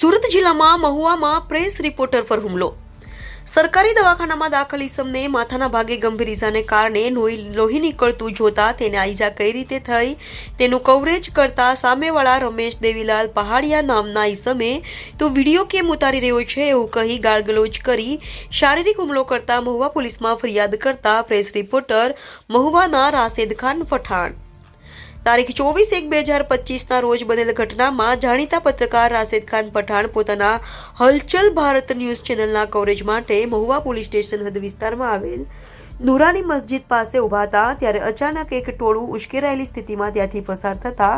સુરત જિલ્લામાં મહુવામાં press reporter પર હુમલો. સરકારી દવાખાનામાં દાખલ ઈસમને માથાના ભાગે ગંભીર ઇજાને કારણે લોહી નીકળતું જોતા તેને ઈજા કઈ રીતે થઈ તેનું કવરેજ કરતા સામેવાળા રમેશ દેવીલાલ પહાડિયા નામના ઈસમે તો વીડિયો કેમ ઉતારી રહ્યો છે એવું કહી ગાળગલોજ કરી શારીરિક હુમલો કરતા મહુવા પોલીસમાં ફરિયાદ કરતા પ્રેસ રિપોર્ટર મહુવાના રાશેદ ખાન પઠાણ. તારીખ ચોવીસ એક બે હજાર પચીસના રોજ બનેલ ઘટનામાં જાણીતા પત્રકાર રાશેદ ખાન પઠાણ પોતાના હલચલ ભારત ન્યૂઝ ચેનલના કવરેજ માટે મહુવા પોલીસ સ્ટેશન હદ વિસ્તારમાં આવેલ નુરાની મસ્જિદ પાસે ઊભા હતા ત્યારે અચાનક એક ટોળું ઉશ્કેરાયેલી સ્થિતિમાં ત્યાંથી પસાર થતા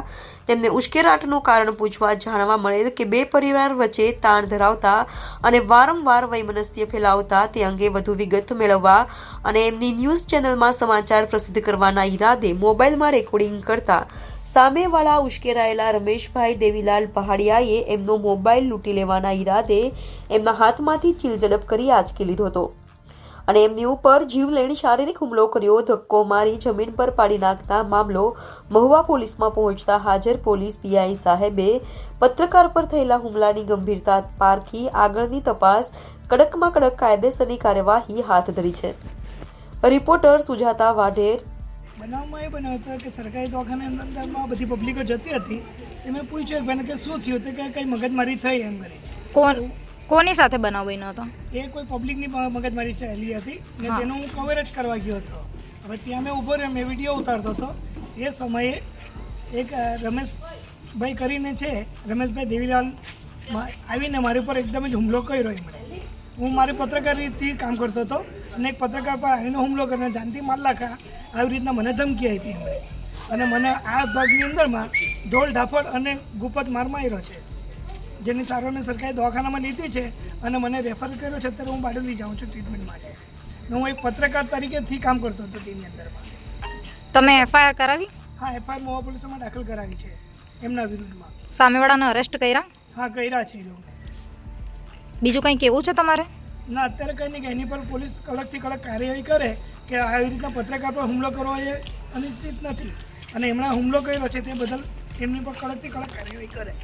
તેમને ઉશ્કેરાટનું કારણ પૂછવા જાણવા મળેલ કે બે પરિવાર વચ્ચે તાણ ધરાવતા અને વારંવાર વૈમનસ્ય ફેલાવતા તે અંગે વધુ વિગત મેળવવા અને એમની ન્યૂઝ ચેનલમાં સમાચાર પ્રસિદ્ધ કરવાના ઈરાદે મોબાઈલમાં રેકોર્ડિંગ કરતા સામેવાળા ઉશ્કેરાયેલા રમેશભાઈ દેવીલાલ પહાડિયાએ એમનો મોબાઈલ લૂંટી લેવાના ઈરાદે એમના હાથમાંથી ચીલઝડપ કરી આંચકી લીધો હતો. અને એમની ઉપર જીવલેણ શારીરિક હુમલો કર્યો ધક્કો મારી જમીન પર પાડી નાખતા મામલો મહુવા પોલીસમાં પહોંચતા હાજર પોલીસ પીઆઈ સાહેબે પત્રકાર પર થયેલા હુમલાની ગંભીરતા પારખી આગળની તપાસ કડકમાં કડક કાયદેસરની કાર્યવાહી હાથ ધરી છે. રિપોર્ટર સુજાતા વાઢેર. બનાવમાં એ બનાવ હતો કે સરકારી દવાખાના અંદરમાં બધી પબ્લિકો જતી હતી. તે મેં પૂછ્યું કે શું થયું? તો કે કંઈ મગજમારી થઈ એમ કરી. કોણ? કોની સાથે બનાવ બન્યો હતો? એ કોઈ પબ્લિકની મગજમારી ચાલી હતી. અને. તેનું હું કવરેજ કરવા ગયો હતો. હવે ત્યાં મેં ઊભો રહ્યો મેં વીડિયો ઉતારતો હતો. એ સમયે એક રમેશભાઈ કરીને છે રમેશભાઈ દેવીલાલ આવીને મારી ઉપર એકદમ જ હુમલો કર્યો એમણે. હું મારી પત્રકારથી કામ કરતો હતો અને એક પત્રકાર પર આવીને હુમલો કરીને જાનથી માર લાખા આવી રીતના મને ધમકી આપી એમણે. અને મને આ ભાગની અંદરમાં ઢોલ ઢાફળ અને ગુપત માર માર્યો છે. જેની સારવાર મેં સરકારી દવાખાનામાં લીધી છે અને મને રેફર કર્યો છે અત્યારે હું બારડોલી જાઉં છું ટ્રીટમેન્ટ માટે. હું એક પત્રકાર તરીકેથી કામ કરતો હતો તેની અંદરમાં. તમે એફઆઈઆર કરાવી? હા એફઆઈઆર મોવા પોલીસમાં દાખલ કરાવી છે એમના વિરુદ્ધમાં. સામેવાળાને અરેસ્ટ કર્યા? હા કર્યા છે બીજું કંઈ કેવું છે તમારે? ના અત્યારે કંઈ નહીં એની પર પોલીસ કડકથી કડક કાર્યવાહી કરે કે આવી રીતના પત્રકાર પર હુમલો કરવો એ અનિશ્ચિત નથી. અને એમણે હુમલો કર્યો છે તે બદલ એમની પર કડકથી કડક કાર્યવાહી કરે.